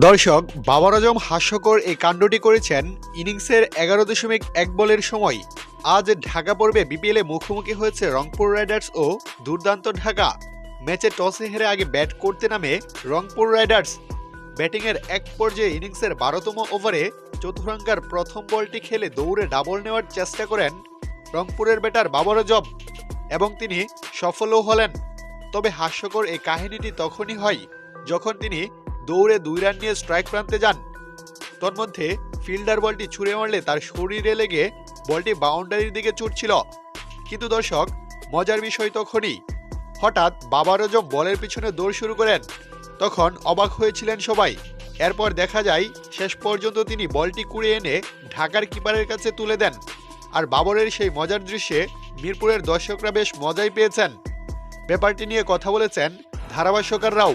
দর্শক, বাবার আজম হাস্যকর এই কাণ্ডটি করেছেন ইনিংসের এগারো দশমিক এক বলের সময়। আজ ঢাকা পর্বে বিপিএলে মুখোমুখি হয়েছে রংপুর রাইডার্স ও দুর্দান্ত ঢাকা। ম্যাচে টসে হেরে আগে ব্যাট করতে নামে রংপুর রাইডার্স। ব্যাটিংয়ের এক পর্যায়ে ইনিংসের বারোতম ওভারে চতুরাঙ্গার প্রথম বলটি খেলে দৌড়ে ডাবল নেওয়ার চেষ্টা করেন রংপুরের ব্যাটার বাবর আজম এবং তিনি সফলও হলেন। তবে হাস্যকর এই কাহিনীটি তখনই হয় যখন তিনি দৌড়ে দুই রান নিয়ে স্ট্রাইক প্রান্তে যান। তন্মধ্যে ফিল্ডার বলটি ছুঁড়ে মারলে তার শরীরে লেগে বলটি বাউন্ডারির দিকে ছুটছিল। কিন্তু দর্শক, মজার বিষয় তখনই। হঠাৎ বাবার আজম বলের পিছনে দৌড় শুরু করেন। তখন অবাক হয়েছিলেন সবাই। এরপর দেখা যায়, শেষ পর্যন্ত তিনি বলটি কুড়ে এনে ঢাকার কিপারের কাছে তুলে দেন। আর বাবরের সেই মজার দৃশ্যে মিরপুরের দর্শকরা বেশ মজাই পেয়েছেন। ব্যাপারটি নিয়ে কথা বলেছেন ধারাভাষ্যকাররাও